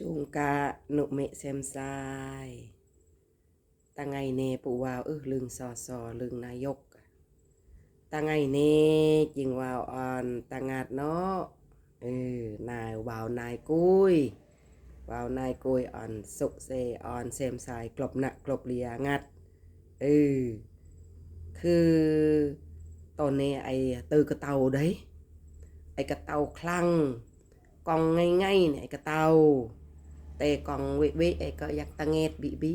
จูงกะนุเมเซมซายตาไงเนปูวาวเออลึงซอซอลึงนายกตาไงเนจิงวาวออนตางาดเนาะเออนายว่าวนายกุยว่าวนายกุยออนสุเซออนเซมซายกลบหนักกลบเลียงัดเออคือตอนนี้ไอ้ตือกระเตาเด้ยไอ้กระเตาคลั่งกองง่ายๆเนี่ยไอ้กระเตา แต่กองเวเวไอ้ก็อยากตะเงดบีบี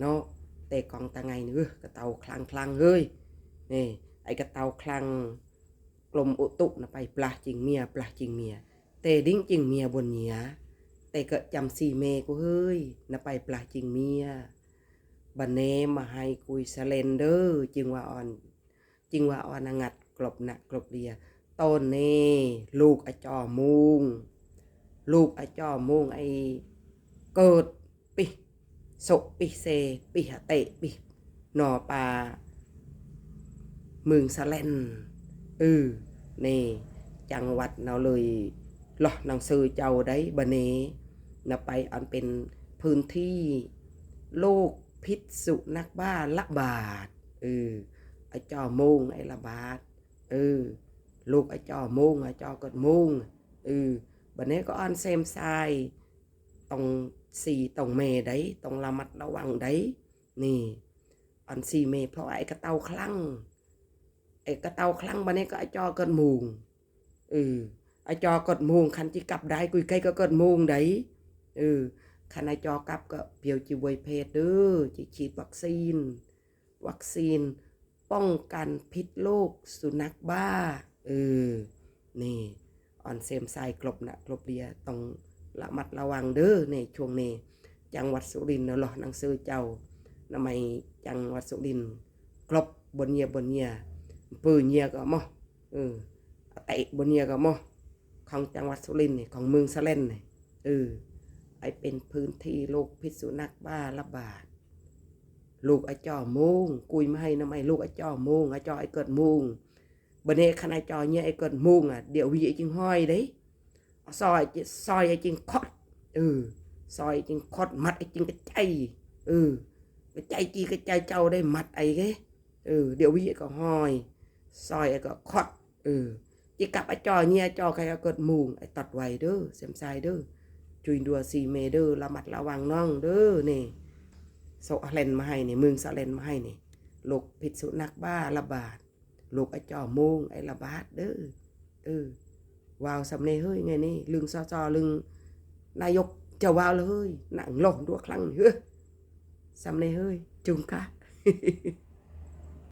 เนาะแต่กองตะไงเนื้อกระเตาคลังคลังเฮ้ยนี่ไอ้กระเตาคลังกลมอุตุนะไปปลาจิงเมียปลาจิงเมียแต่ดิ้งจิงเมียบนเหนียแต่ก็จำสีเมกูเฮ้ยนะไปปลาจิงเมียบันเนมาให้กุยสเลนเดอร์จิงว่าอ่อนจิงว่าอ่อนงัดกลบนะกลบเลียต้นเน่ลูกอจอมุงลูกอจอมุงไอ เกิดปิโสปิเซ ปิหะเตปิหนอปาเมืองสะเลนเออนี่จังหวัดเราเลยหลอหนังสือเจ้าได้บะเนนะไปอันเป็นพื้นที่โลกพิษสุนักบ้าละบาดเออไอจอโมงไอละบาดเออลูกไอจอโมงไอจอเกิดโมงเออบันนี้ก็อันเซมไซต้อง สี่ต้องเม đấy ต้องระมัดระวัง đấy นี่ อันสีเมเพราะไอ้กระเตาคลั่งไอ้กระเตาคลั่งบันนี้ก็ไอ้จอเกิดมุงเออไอ้จอเกิดมุงคันที่กลับได้กุยไก่ก็เกิดมุง đấy เออคันไอ้จอกลับก็เปียวจีวยเพศเด้อจีฉีดวัคซีน วัคซีน ป้องกันพิษโรคสุนัขบ้าเออนี่ออนเซมไซกลบนะกลบเรียต้อง ระมัดระวังเด้อในช่วงนี้ จังหวัดสุรินทร์เนาะหรอนังสือเจ้าทำไมจังหวัดสุรินทร์กลบบนเนียบนเนียปืนเนียก็มอเออเตบนเนียก็มอของจังหวัดสุรินทร์นี่ของเมืองสะเลนนี่เออไอเป็นพื้นที่โรคพิษสุนัขบ้าระบาดลูกไอจ่อโมงกุยไมาให้น้ำไอลูกไอจ่อโมงไอจ่อไอเกิดโมงบนเนขณะจ่อเนี่ยไอเกิดโมงอะเดี๋ยววิจิงห้อยเด้ ซอยซอยไอ้จริงคอดเออซอยจริงคอดมัดไอ้จริงกระใจเออกระใจจีกระใจเจ้าได้มัดไอ้เก้เออเดี๋ยววิก็ห้อย ซอยไอ้ก็คอดเออจีกลับไอ้จอเนี่ยจอใครก็เกิดมุงไอ้ตัดไว้เด้อเซมไซเด้อจุยดัวซีเมเด้อระมัดระวังน้องเด้อเนี่ยโซเลนมาให้เนี่ยมึงสะเลนมาให้เนี่ยโรคพิษสุนัขบ้าระบาดโรคไอ้จอโมงไอ้ระบาดเด้อเออ ว้าวสำเนเฮ้ยไงนี่ลึงซอจอลึงนายกจะว้าวเลยหนังหลงด้วยครั้งเฮ้ยสำเนเฮ้ยจุงกะ